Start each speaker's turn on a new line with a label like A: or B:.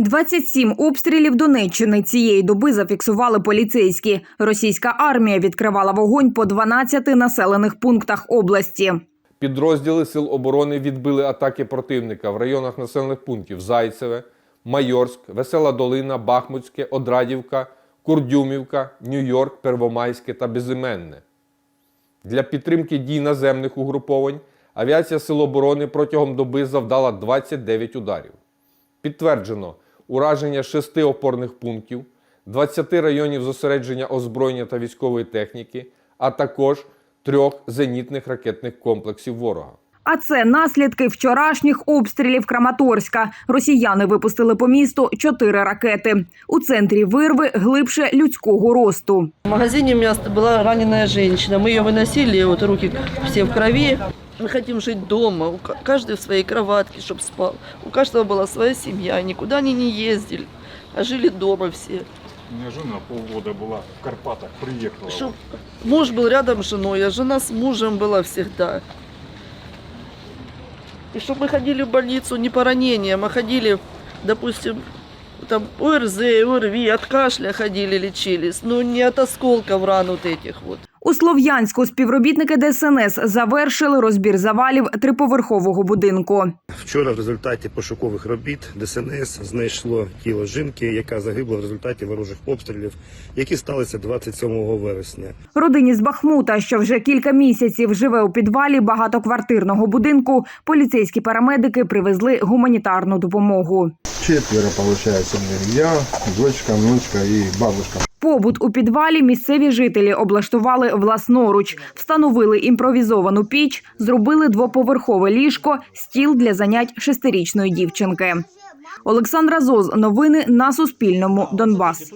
A: 27 обстрілів Донеччини цієї доби зафіксували поліцейські. Російська армія відкривала вогонь по 12 населених пунктах області.
B: Підрозділи Сил оборони відбили атаки противника в районах населених пунктів Зайцеве, Майорськ, Весела Долина, Бахмутське, Одрадівка, Курдюмівка, Нью-Йорк, Первомайське та Безіменне. Для підтримки дій наземних угруповань авіація Сил оборони протягом доби завдала 29 ударів. Підтверджено ураження шести опорних пунктів, 20 районів зосередження озброєння та військової техніки, а також трьох зенітних ракетних комплексів ворога.
A: А це наслідки вчорашніх обстрілів Краматорська. Росіяни випустили по місту чотири ракети. У центрі вирви глибше людського росту.
C: В магазине у меня была раненая женщина. Мы ее выносили, вот руки все в крови. Мы хотим жить дома, у ка- каждый в своей кроватке, чтобы спал. У каждого была своя семья, никуда они не ездили, а жили дома все.
D: У меня жена полгода была в Карпатах, приехала.
C: Чтоб муж был рядом с женой, а жена с мужем была всегда. И чтобы мы ходили в больницу не по ранениям, а ходили, допустим, там ОРЗ, ОРВИ, от кашля ходили, лечились, но не от осколков ран вот этих вот.
A: У Слов'янську співробітники ДСНС завершили розбір завалів триповерхового будинку.
E: Вчора в результаті пошукових робіт ДСНС знайшло тіло жінки, яка загибла в результаті ворожих обстрілів, які сталися 27 вересня.
A: Родині з Бахмута, що вже кілька місяців живе у підвалі багатоквартирного будинку, поліцейські парамедики привезли гуманітарну допомогу.
F: Четверо, у. Я, дочка, внучка и бабушка.
A: Побут у підвалі місцеві жителі облаштували власноруч, встановили імпровізовану піч, зробили двоповерхове ліжко, стіл для занять шестирічної дівчинки. Олександра Зоз. Новини на Суспільному. Донбас.